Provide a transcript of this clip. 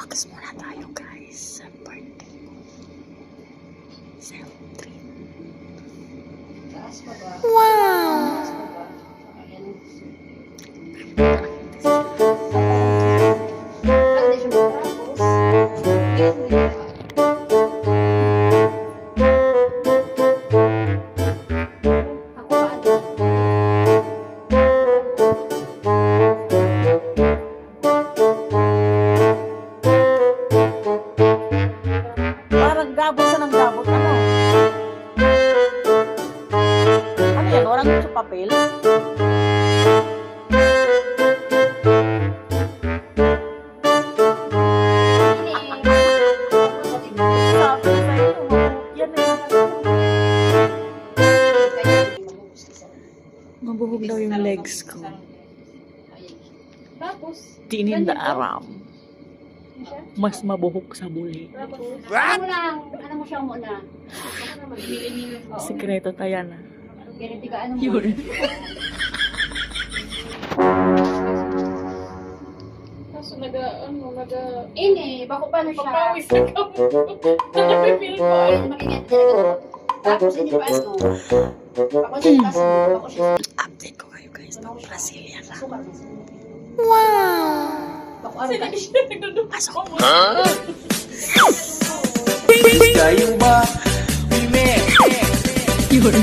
Wax muna tayo guys sa birthday pa ba? Wow! Taas pa yan? Walang sa papel? Mabuhog daw yung legs ko. Tapos, Tininda aram. Mas mabuhok sa buli. ano mo lang, ano mo siya muna? Oo. Sikreto tayo na. Ganito ka, ano mo? Yun. Kaso naga, ano, naga... Ini, bako pa na siya. Papawis na ka mo. Nagpipil ko ay. Makingat talaga. Tapos, hindi pa ano. Bako siya, tapos bako siya. Update ko kayo guys. Pag Brazilian lang. Wow! Bako ano ka? Sige siya nagduduk. Pasok mo. Ba? Bime! Yun.